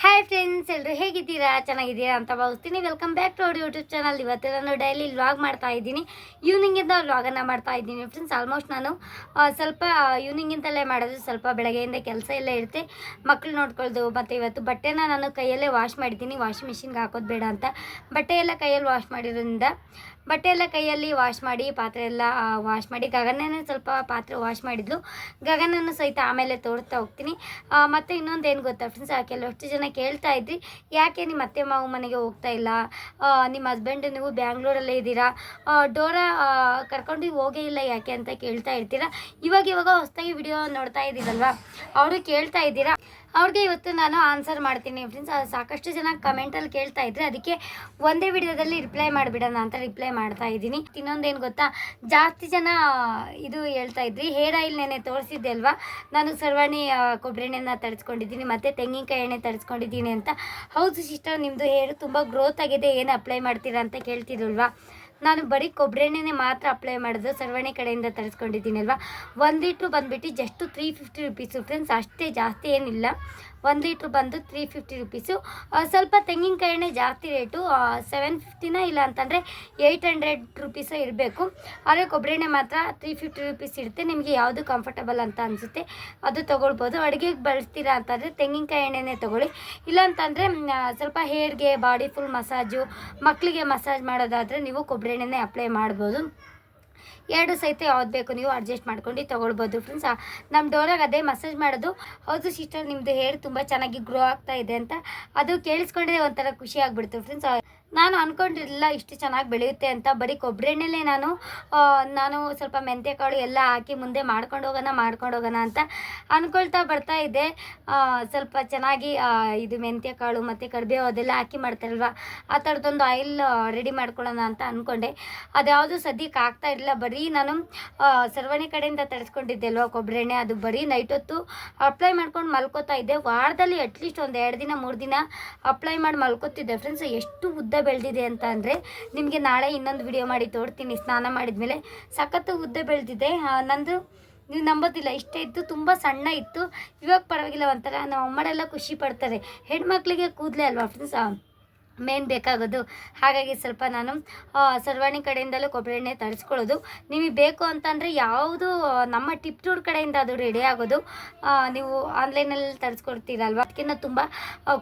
Hi friends ಎಲ್ಲರೂ ಹೇಗಿದ್ದೀರಾ? ಚೆನ್ನಾಗಿದ್ದೀರಾ ಅಂತ ಭಾವಿಸ್ತೀನಿ. ವೆಲ್ಕಮ್ ಬ್ಯಾಕ್ ಟು ಅವ್ರ ಯೂಟ್ಯೂಬ್ ಚಾನಲ್ ಇವತ್ತು ನಾನು ಡೈಲಿ ವ್ಲಾಗ್ ಮಾಡ್ತಾ ಇದ್ದೀನಿ. ಈವ್ನಿಂಗಿಂದ ವ್ಲಾಗನ್ನು ಮಾಡ್ತಾ ಇದ್ದೀನಿ ಫ್ರೆಂಡ್ಸ್ ಆಲ್ಮೋಸ್ಟ್ ನಾನು ಸ್ವಲ್ಪ ಈವ್ನಿಂಗಿಂದಲೇ ಮಾಡೋದು ಸ್ವಲ್ಪ ಬೆಳಗ್ಗೆಯಿಂದ ಕೆಲಸ ಎಲ್ಲ ಇರುತ್ತೆ. ಮಕ್ಕಳು ನೋಡ್ಕೊಳ್ದು, ಮತ್ತು ಇವತ್ತು ಬಟ್ಟೆನ ನಾನು ಕೈಯಲ್ಲೇ ವಾಶ್ ಮಾಡಿದ್ದೀನಿ. ವಾಷಿಂಗ್ ಮಿಷಿನ್ಗೆ ಹಾಕೋದು ಬೇಡ ಅಂತ. ಬಟ್ಟೆ ಎಲ್ಲ ಕೈಯಲ್ಲಿ ವಾಶ್ ಮಾಡಿರೋದ್ರಿಂದ ಬಟ್ಟೆ ಎಲ್ಲ ಕೈಯಲ್ಲಿ ವಾಶ್ ಮಾಡಿ, ಪಾತ್ರೆ ಎಲ್ಲ ವಾಶ್ ಮಾಡಿ, ಗಗನನೇ ಸ್ವಲ್ಪ ಪಾತ್ರೆ ವಾಶ್ ಮಾಡಿದ್ಲು. ಗಗನನ್ನು ಸಹಿತ ಆಮೇಲೆ ತೋರ್ತಾ ಹೋಗ್ತೀನಿ. ಮತ್ತು ಇನ್ನೊಂದು ಏನು ಗೊತ್ತಾ ಫ್ರೆಂಡ್ಸ್ ಆ, ಕೆಲವಷ್ಟು ಜನ ಕೇಳ್ತಾ ಇದ್ರಿ, ಯಾಕೆ ನಿಮ್ಮ ಅತ್ತೆ ಮಾವು ಮನೆಗೆ ಹೋಗ್ತಾ ಇಲ್ಲ? ನಿಮ್ಮ ಹಸ್ಬೆಂಡ್ ನೀವು ಬ್ಯಾಂಗ್ಳೂರಲ್ಲೇ ಇದ್ದೀರಾ? ಡೋರಾ ಕರ್ಕೊಂಡು ಹೋಗೇ ಇಲ್ಲ ಯಾಕೆ ಅಂತ ಕೇಳ್ತಾ ಇರ್ತೀರಾ? ಇವಾಗ ಇವಾಗ ಹೊಸದಾಗಿ ವಿಡಿಯೋ ನೋಡ್ತಾ ಇದ್ದೀರಲ್ವಾ? ಅವರು ಕೇಳ್ತಾ ಇದ್ದೀರಾ ಅವ್ರಿಗೆ ಇವತ್ತು ನಾನು ಆನ್ಸರ್ ಮಾಡ್ತೀನಿ ಫ್ರೆಂಡ್ಸ್ ಸಾಕಷ್ಟು ಜನ ಕಮೆಂಟಲ್ಲಿ ಕೇಳ್ತಾ ಇದ್ರೆ ಅದಕ್ಕೆ ಒಂದೇ ವಿಡಿಯೋದಲ್ಲಿ ರಿಪ್ಲೈ ಮಾಡಿಬಿಡೋಣ ಅಂತ ರಿಪ್ಲೈ ಮಾಡ್ತಾ ಇದ್ದೀನಿ. ಇನ್ನೊಂದೇನು ಗೊತ್ತಾ? ಜಾಸ್ತಿ ಜನ ಇದು ಹೇಳ್ತಾ ಇದ್ರಿ, ಹೇರ್ ಆಯಿಲ್ ನೆನೆ ತೋರಿಸಿದ್ದೆ ಅಲ್ವಾ? ನಾನು ಸರ್ವಾಣಿ ಕೊಬ್ಬರಿ ಎಣ್ಣೆನ ತರಿಸ್ಕೊಂಡಿದ್ದೀನಿ, ಮತ್ತು ತೆಂಗಿನಕಾಯಿ ಎಣ್ಣೆ ತರಿಸ್ಕೊಂಡಿದ್ದೀನಿ ಅಂತ. ಹೌದು ಸಿಸ್ಟರ್ ನಿಮ್ಮದು ಹೇರ್ ತುಂಬ ಗ್ರೋತ್ ಆಗಿದೆ, ಏನು ಅಪ್ಲೈ ಮಾಡ್ತೀರಾ ಅಂತ ಕೇಳ್ತಿರಲ್ವಾ ನಾನು ಬರೀ ಕೊಬ್ಬರಿ ಎಣ್ಣೆನೇ ಮಾತ್ರ ಅಪ್ಲೈ ಮಾಡಿದ್ರು ಸರ್ವಣಿ ಕಡೆಯಿಂದ ತರಿಸ್ಕೊಂಡಿದ್ದೀನಿ ಅಲ್ವಾ? ಒಂದು ಲೀಟ್ರು ಬಂದುಬಿಟ್ಟು just three fifty rupees friends ಅಷ್ಟೇ ಜಾಸ್ತಿ ಏನಿಲ್ಲ. ಒಂದು ಲೀಟ್ರ್ ಬಂದು ತ್ರೀ ಫಿಫ್ಟಿ ರುಪೀಸು ಸ್ವಲ್ಪ ತೆಂಗಿನಕಾಯಿ ಎಣ್ಣೆ ಜಾಸ್ತಿ ರೇಟು ಸೆವೆನ್ ಫಿಫ್ಟಿನ ಇಲ್ಲ ಅಂತಂದರೆ ಏಯ್ಟ್ ಹಂಡ್ರೆಡ್ ರುಪೀಸ ಇರಬೇಕು. ಆದರೆ ಕೊಬ್ಬರಿ ಎಣ್ಣೆ ಮಾತ್ರ ತ್ರೀ ಫಿಫ್ಟಿ ರುಪೀಸ್ ಇರುತ್ತೆ. ನಿಮಗೆ ಯಾವುದು ಕಂಫರ್ಟಬಲ್ ಅಂತ ಅನಿಸುತ್ತೆ ಅದು ತೊಗೊಳ್ಬೋದು. ಅಡುಗೆಗೆ ಬಳಸ್ತೀರಾ ಅಂತಂದರೆ ತೆಂಗಿನಕಾಯಿ ಎಣ್ಣೆನೇ ತೊಗೊಳ್ಳಿ. ಇಲ್ಲಾಂತಂದರೆ ಸ್ವಲ್ಪ ಹೇರ್ಗೆ ಬಾಡಿ ಫುಲ್ ಮಸಾಜು ಮಕ್ಕಳಿಗೆ ಮಸಾಜ್ ಮಾಡೋದಾದರೆ ನೀವು ಕೊಬ್ಬರಿ ಎಣ್ಣೆನೇ ಅಪ್ಲೈ ಮಾಡ್ಬೋದು. ಎರಡು ಸಹಿತ ಯಾವ್ದು ಬೇಕು ನೀವು ಅಡ್ಜಸ್ಟ್ ಮಾಡ್ಕೊಂಡು ತೊಗೊಳ್ಬೋದು ಫ್ರೆಂಡ್ಸ್ ನಮ್ಮ ಡೋರಾಗ ಅದೇ ಮಸಾಜ್ ಮಾಡೋದು. ಹೌದು ಸಿಸ್ಟರ್ ನಿಮ್ಮದು ಹೇರ್ ತುಂಬ ಚೆನ್ನಾಗಿ ಗ್ರೋ ಆಗ್ತಾ ಇದೆ ಅಂತ. ಅದು ಕೇಳಿಸ್ಕೊಂಡ್ರೆ ಒಂಥರ ಖುಷಿ ಆಗ್ಬಿಡ್ತು ಫ್ರೆಂಡ್ಸ್ ನಾನು ಅಂದ್ಕೊಂಡಿರಲಿಲ್ಲ ಇಷ್ಟು ಚೆನ್ನಾಗಿ ಬೆಳೆಯುತ್ತೆ ಅಂತ. ಬರೀ ಕೊಬ್ಬರಿ ಎಣ್ಣೆಲೇ ನಾನು ನಾನು ಸ್ವಲ್ಪ ಮೆಂತ್ಯ ಕಾಳು ಎಲ್ಲ ಹಾಕಿ ಮುಂದೆ ಮಾಡ್ಕೊಂಡು ಹೋಗೋಣ ಮಾಡ್ಕೊಂಡು ಹೋಗೋಣ ಅಂತ ಅಂದ್ಕೊಳ್ತಾ ಬರ್ತಾ ಇದ್ದೆ. ಸ್ವಲ್ಪ ಚೆನ್ನಾಗಿ ಇದು ಮೆಂತ್ಯ ಕಾಳು ಮತ್ತು ಕರಿಬೇವು ಅದೆಲ್ಲ ಹಾಕಿ ಮಾಡ್ತಾರಲ್ವ, ಆ ಥರದ್ದೊಂದು ಆಯಿಲ್ ರೆಡಿ ಮಾಡ್ಕೊಳ್ಳೋಣ ಅಂತ ಅಂದ್ಕೊಂಡೆ ಅದ್ಯಾವುದು ಸದ್ಯಕ್ಕೆ ಆಗ್ತಾ ಇರಲಿಲ್ಲ. ಬರೀ ನಾನು ಸರ್ವಣಿ ಕಡೆಯಿಂದ ತರಿಸ್ಕೊಂಡಿದ್ದೆ ಅಲ್ವಾ ಕೊಬ್ಬರಿ ಎಣ್ಣೆ ಅದು ಬರೀ ನೈಟ್ ಹೊತ್ತು ಅಪ್ಲೈ ಮಾಡ್ಕೊಂಡು ಮಲ್ಕೋತಾ ಇದ್ದೆ. ವಾರದಲ್ಲಿ ಅಟ್ಲೀಸ್ಟ್ ಒಂದು ಎರಡು ದಿನ, ಮೂರು ದಿನ ಅಪ್ಲೈ ಮಾಡಿ ಮಲ್ಕೋತಿದ್ದೆ. ಫ್ರೆಂಡ್ಸ್ ಎಷ್ಟು ಉದ್ದ ಬೆಳೆದಿದೆ ಅಂತ ಅಂದರೆ ನಿಮಗೆ ನಾಳೆ ಇನ್ನೊಂದು ವಿಡಿಯೋ ಮಾಡಿ ತೋರ್ತೀನಿ. ಸ್ನಾನ ಮಾಡಿದ್ಮೇಲೆ ಸಖತ್ತು ಉದ್ದ ಬೆಳೆದಿದೆ. ನಂದು ನೀವು ನಂಬೋದಿಲ್ಲ, ಇಷ್ಟೇ ಇತ್ತು, ತುಂಬ ಸಣ್ಣ ಇತ್ತು. ಇವಾಗ ಪರವಾಗಿಲ್ಲ, ಒಂಥರ ನಮ್ಮ ಅಮ್ಮಡೆಲ್ಲ ಖುಷಿ ಪಡ್ತಾರೆ. ಹೆಣ್ಮಕ್ಳಿಗೆ ಕೂದಲೇ ಅಲ್ವಾ ಫ್ರೆಂಡ್ಸ್ ಮೇನ್ ಬೇಕಾಗೋದು. ಹಾಗಾಗಿ ಸ್ವಲ್ಪ ನಾನು ಸರ್ವಾಣಿ ಕಡೆಯಿಂದಲೂ ಕೊಬ್ಬರಿ ಎಣ್ಣೆ ತರಿಸ್ಕೊಳ್ಳೋದು. ನಿಮಗೆ ಬೇಕು ಅಂತಂದರೆ ಯಾವುದು ನಮ್ಮ ಟಿಪ್ ಟೂರ್ ಕಡೆಯಿಂದ ಅದು ರೆಡಿ ಆಗೋದು ನೀವು ಆನ್ಲೈನಲ್ಲಿ ತರಿಸ್ಕೊಡ್ತೀರಲ್ವ? ಅದಕ್ಕಿಂತ ತುಂಬ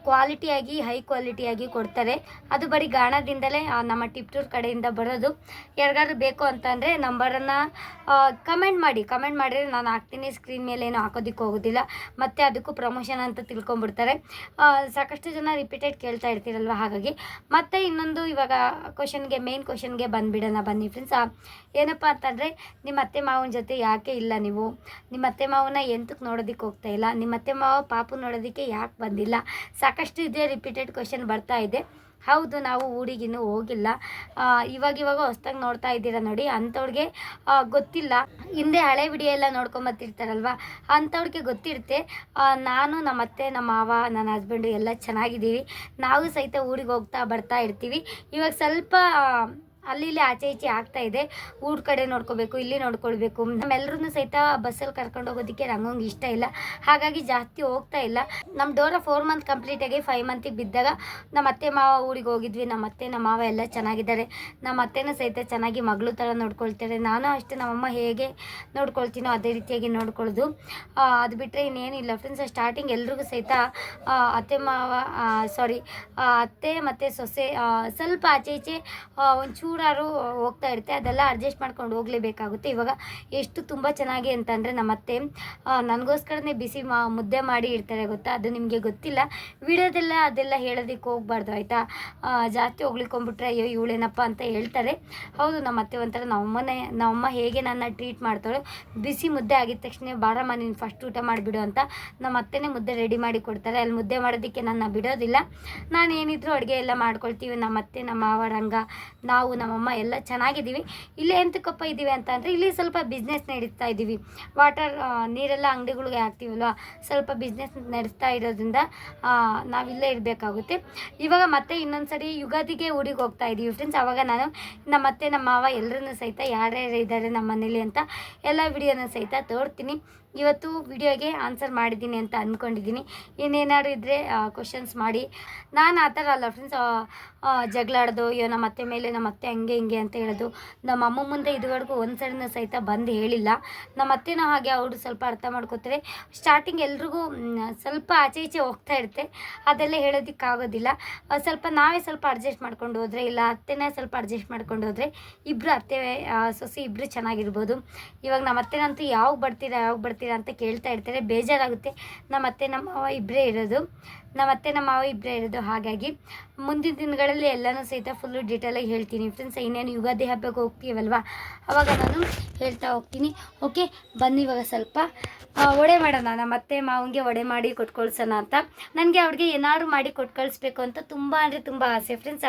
ಕ್ವಾಲಿಟಿಯಾಗಿ ಹೈ ಕ್ವಾಲಿಟಿಯಾಗಿ ಕೊಡ್ತಾರೆ. ಅದು ಬರೀ ಗಾಣದಿಂದಲೇ ನಮ್ಮ ಟಿಪ್ ಟೂರ್ ಕಡೆಯಿಂದ ಬರೋದು. ಯಾರಿಗಾದ್ರೂ ಬೇಕು ಅಂತಂದರೆ ನಂಬರನ್ನು ಕಮೆಂಟ್ ಮಾಡಿ. ಕಮೆಂಟ್ ಮಾಡಿದರೆ ನಾನು ಹಾಕ್ತೀನಿ. ಸ್ಕ್ರೀನ್ ಮೇಲೆ ಏನು ಹಾಕೋದಕ್ಕೆ ಹೋಗೋದಿಲ್ಲ. ಮತ್ತು ಅದಕ್ಕೂ ಪ್ರಮೋಷನ್ ಅಂತ ತಿಳ್ಕೊಂಬಿಡ್ತಾರೆ ಸಾಕಷ್ಟು ಜನ ರಿಪೀಟೆಡ್ ಕೇಳ್ತಾ ಇರ್ತೀರಲ್ವ? ಹಾಗಾಗಿ. ಮತ್ತೆ ಇನ್ನೊಂದು ಇವಾಗ ಕ್ವಶನ್ಗೆ ಮೇನ್ ಕ್ವಶನ್ಗೆ ಬಂದುಬಿಡೋಣ ಬನ್ನಿ ಫ್ರೆಂಡ್ಸ್ ಏನಪ್ಪ ಅಂತಂದರೆ ನಿಮ್ಮ ಅತ್ತೆ ಮಾವನ ಜೊತೆ ಯಾಕೆ ಇಲ್ಲ ನೀವು? ನಿಮ್ಮ ಅತ್ತೆ ಮಾವನ ಎಂತಕ್ಕೆ ನೋಡೋದಕ್ಕೆ ಹೋಗ್ತಾ ಇಲ್ಲ? ನಿಮ್ಮ ಅತ್ತೆ ಮಾವ ಪಾಪು ನೋಡೋದಕ್ಕೆ ಯಾಕೆ ಬಂದಿಲ್ಲ? ಸಾಕಷ್ಟು ಇದೆ ರಿಪೀಟೆಡ್ ಕ್ವಶನ್ ಬರ್ತಾ ಇದೆ. ಹೌದು, ನಾವು ಊರಿಗಿನ್ನೂ ಹೋಗಿಲ್ಲ. ಇವಾಗ ಇವಾಗ ಹೊಸ್ದಾಗಿ ನೋಡ್ತಾ ಇದ್ದೀರಾ ನೋಡಿ, ಅಂಥವ್ರಿಗೆ ಗೊತ್ತಿಲ್ಲ. ಹಿಂದೆ ಹಳೆ ವಿಡಿಯೋ ಎಲ್ಲ ನೋಡ್ಕೊಂಬತ್ತಿರ್ತಾರಲ್ವ ಅಂಥವ್ರಿಗೆ ಗೊತ್ತಿರುತ್ತೆ. ನಾನು, ನಮ್ಮ ಅತ್ತೆ, ನಮ್ಮ ಮಾವ, ನನ್ನ ಹಸ್ಬೆಂಡು ಎಲ್ಲ ಚೆನ್ನಾಗಿದ್ದೀವಿ. ನಾವು ಸಹಿತ ಊರಿಗೆ ಹೋಗ್ತಾ ಬರ್ತಾ ಇರ್ತೀವಿ. ಇವಾಗ ಸ್ವಲ್ಪ ಅಲ್ಲಿ ಇಲ್ಲಿ ಆಚೆ ಈಚೆ ಆಗ್ತಾ ಇದೆ. ಊರ್ ಕಡೆ ನೋಡ್ಕೋಬೇಕು ಇಲ್ಲಿ ನೋಡ್ಕೊಳ್ಬೇಕು. ನಮ್ಮೆಲ್ಲರೂ ಸಹಿತ ಬಸ್ಸಲ್ಲಿ ಕರ್ಕೊಂಡು ಹೋಗೋದಕ್ಕೆ ನಂಗೊಂಗೆ ಇಷ್ಟ ಇಲ್ಲ. ಹಾಗಾಗಿ ಜಾಸ್ತಿ ಹೋಗ್ತಾ ಇಲ್ಲ. ನಮ್ಮ ಡೋರ ಫೋರ್ ಮಂತ್ ಕಂಪ್ಲೀಟ್ ಆಗಿ ಫೈವ್ ಮಂತಿಗೆ ಬಿದ್ದಾಗ ನಮ್ಮ ಅತ್ತೆ ಮಾವ ಊರಿಗೆ ಹೋಗಿದ್ವಿ. ನಮ್ಮ ಅತ್ತೆ ನಮ್ಮ ಮಾವ ಎಲ್ಲ ಚೆನ್ನಾಗಿದ್ದಾರೆ. ನಮ್ಮ ಅತ್ತೆನೂ ಸಹಿತ ಚೆನ್ನಾಗಿ ಮಗಳು ಥರ ನೋಡ್ಕೊಳ್ತಾರೆ. ನಾನು ಅಷ್ಟೇ ನಮ್ಮಮ್ಮ ಹೇಗೆ ನೋಡ್ಕೊಳ್ತೀನೋ ಅದೇ ರೀತಿಯಾಗಿ ನೋಡ್ಕೊಳ್ಳೋದು ಅದು ಬಿಟ್ಟರೆ ಇನ್ನೇನಿಲ್ಲ. ಫ್ರೆಂಡ್ಸ್ ಸ್ಟಾರ್ಟಿಂಗ್ ಎಲ್ರಿಗೂ ಸಹಿತ ಅತ್ತೆ ಮಾವ ಸಾರಿ ಅತ್ತೆ ಮತ್ತು ಸೊಸೆ ಸ್ವಲ್ಪ ಆಚೆ ಈಚೆ ಆ, ಒಂಚೂರಾರು ಹೋಗ್ತಾ ಇರುತ್ತೆ. ಅದೆಲ್ಲ ಅಡ್ಜಸ್ಟ್ ಮಾಡ್ಕೊಂಡು ಹೋಗಲೇಬೇಕಾಗುತ್ತೆ. ಇವಾಗ ಎಷ್ಟು ತುಂಬ ಚೆನ್ನಾಗಿ ಅಂತಂದರೆ ನಮ್ಮ ಅತ್ತೆ ಆ, ನನಗೋಸ್ಕರನೇ ಬಿಸಿ ಮಾ ಮುದ್ದೆ ಮಾಡಿ ಇಡ್ತಾರೆ ಗೊತ್ತಾ? ಅದು ನಿಮಗೆ ಗೊತ್ತಿಲ್ಲ. ವಿಡಿಯೋದೆಲ್ಲ ಅದೆಲ್ಲ ಹೇಳೋದಕ್ಕೆ ಹೋಗ್ಬಾರ್ದು ಆಯಿತಾ? ಜಾಸ್ತಿ ಹೋಗ್ಲಿಕ್ಕೊಂಬಿಟ್ರೆ ಅಯ್ಯೋ ಇವಳೇನಪ್ಪ ಅಂತ ಹೇಳ್ತಾರೆ. ಹೌದು ನಮ್ಮ ಅತ್ತೆ ಒಂಥರ ನಮ್ಮನೆ ನಮ್ಮಮ್ಮ ಹೇಗೆ ನನ್ನ ಟ್ರೀಟ್ ಮಾಡ್ತಾಳೆ ಬಿಸಿ ಮುದ್ದೆ ಆಗಿದ ತಕ್ಷಣ ಬಾರಮ್ಮ ನೀನು ಫಸ್ಟ್ ಊಟ ಮಾಡಿಬಿಡು ಅಂತ ನಮ್ಮ ಅತ್ತೆನೇ ಮುದ್ದೆ ರೆಡಿ ಮಾಡಿ ಕೊಡ್ತಾರೆ. ಅಲ್ಲಿ ಮುದ್ದೆ ಮಾಡೋದಕ್ಕೆ ನನ್ನ ಬಿಡೋದಿಲ್ಲ. ನಾನು ಏನಿದ್ರು ಅಡುಗೆ ಎಲ್ಲ ಮಾಡ್ಕೊಳ್ತೀವಿ. ನಮ್ಮ ಅತ್ತೆ ನಮ್ಮ ಅವರಂಗ ರಂಗ ನಾವು ನಮ್ಮಮ್ಮ ಎಲ್ಲ ಚೆನ್ನಾಗಿದ್ದೀವಿ. ಇಲ್ಲೇ ಎಂತಕ್ಕಪ್ಪ ಇದ್ದೀವಿ ಅಂತಂದರೆ ಇಲ್ಲಿ ಸ್ವಲ್ಪ ಬಿಸ್ನೆಸ್ ನಡೀತಾ ಇದ್ದೀವಿ. ವಾಟರ್ ನೀರೆಲ್ಲ ಅಂಗಡಿಗಳಿಗೆ ಹಾಕ್ತೀವಲ್ವ? ಸ್ವಲ್ಪ ಬಿಸ್ನೆಸ್ ನಡೆಸ್ತಾ ಇರೋದ್ರಿಂದ ನಾವಿಲ್ಲೇ ಇರಬೇಕಾಗುತ್ತೆ. ಇವಾಗ ಮತ್ತೆ ಇನ್ನೊಂದು ಸರಿ ಯುಗಾದಿಗೆ ಊರಿಗೆ ಹೋಗ್ತಾ ಇದ್ದೀವಿ ಫ್ರೆಂಡ್ಸ್ ಅವಾಗ ನಾನು ನಮ್ಮ ಅತ್ತೆ ನಮ್ಮ ಮಾವ ಎಲ್ಲರನ್ನೂ ಸಹಿತ ಯಾರ್ಯಾರು ಇದ್ದಾರೆ ನಮ್ಮ ಮನೇಲಿ ಅಂತ ಎಲ್ಲ ವಿಡಿಯೋನ ಸಹಿತ ತೋರ್ತೀನಿ. ಇವತ್ತು ವಿಡಿಯೋಗೆ ಆನ್ಸರ್ ಮಾಡಿದ್ದೀನಿ ಅಂತ ಅಂದ್ಕೊಂಡಿದ್ದೀನಿ. ಇನ್ನೇನಾದ್ರು ಇದ್ದರೆ ಕ್ವಶನ್ಸ್ ಮಾಡಿ. ನಾನು ಆ ಥರ ಅಲ್ಲ ಫ್ರೆಂಡ್ಸ್ ಜಗಳಾಡೋದು ಅಯ್ಯೋ, ನಮ್ಮ ಅತ್ತೆ ಮೇಲೆ, ನಮ್ಮ ಅತ್ತೆ ಹಂಗೆ, ಹಿಂಗೆ ಅಂತ ಹೇಳೋದು. ನಮ್ಮ ಅಮ್ಮ ಮುಂದೆ ಇದುವರೆಗೂ ಒಂದು ಸಡನ್ನ ಸಹಿತ ಬಂದು ಹೇಳಿಲ್ಲ. ನಮ್ಮ ಅತ್ತೆನೂ ಹಾಗೆ ಅವರು ಸ್ವಲ್ಪ ಅರ್ಥ ಮಾಡ್ಕೋತಾರೆ. ಸ್ಟಾರ್ಟಿಂಗ್ ಎಲ್ರಿಗೂ ಸ್ವಲ್ಪ ಆಚೆ ಈಚೆ ಹೋಗ್ತಾ ಇರುತ್ತೆ. ಅದೆಲ್ಲ ಹೇಳೋದಕ್ಕಾಗೋದಿಲ್ಲ. ಸ್ವಲ್ಪ ನಾವೇ ಸ್ವಲ್ಪ ಅಡ್ಜಸ್ಟ್ ಮಾಡ್ಕೊಂಡು ಹೋದರೆ, ಇಲ್ಲ ಅತ್ತೆನೇ ಸ್ವಲ್ಪ ಅಡ್ಜಸ್ಟ್ ಮಾಡ್ಕೊಂಡು ಹೋದರೆ ಇಬ್ಬರು ಅತ್ತೆ ಸೊಸೆ ಇಬ್ಬರು ಚೆನ್ನಾಗಿರ್ಬೋದು. ಇವಾಗ ನಮ್ಮ ಅತ್ತೆನಂತೂ ಯಾವಾಗ ಬರ್ತೀರಾ ಯಾವಾಗ ಬರ್ತೀರಾ ಅಂತ ಕೇಳ್ತಾ ಇರ್ತಾರೆ, ಬೇಜಾರಾಗುತ್ತೆ. ನಮ್ಮ ಅತ್ತೆ ನಮ್ಮ ಮಾವ ಇಬ್ಬರೇ ಇರೋದು. ನಮ್ಮ ಅತ್ತೆ ನಮ್ಮ ಮಾವ ಇಬ್ಬರೇ ಇರೋದು ಹಾಗಾಗಿ ಮುಂದಿನ ದಿನಗಳಲ್ಲಿ ಎಲ್ಲನೂ ಸಹಿತ ಫುಲ್ಲು ಡೀಟೇಲಾಗಿ ಹೇಳ್ತೀನಿ. ಫ್ರೆಂಡ್ಸ್ ಇನ್ನೇನು ಯುಗಾದಿ ಹಬ್ಬಕ್ಕೆ ಹೋಗ್ತೀವಲ್ವಾ? ಅವಾಗ ನಾನು ಹೇಳ್ತಾ ಹೋಗ್ತೀನಿ. ಓಕೆ ಬನ್ನಿ ಇವಾಗ ಸ್ವಲ್ಪ. ಒಡೆ ಮಾಡೋಣ. ನಮ್ಮ ಅತ್ತೆ ಮಾವನಿಗೆ ವಡೆ ಮಾಡಿ ಕೊಟ್ಟು ಕಳ್ಸೋಣ ಅಂತ. ನನಗೆ ಅವ್ರಿಗೆ ಏನಾದ್ರು ಮಾಡಿ ಕೊಟ್ಟು ಕಳಿಸ್ಬೇಕು ಅಂತ ತುಂಬ ಅಂದರೆ ತುಂಬ ಆಸೆ. ಫ್ರೆಂಡ್ಸ್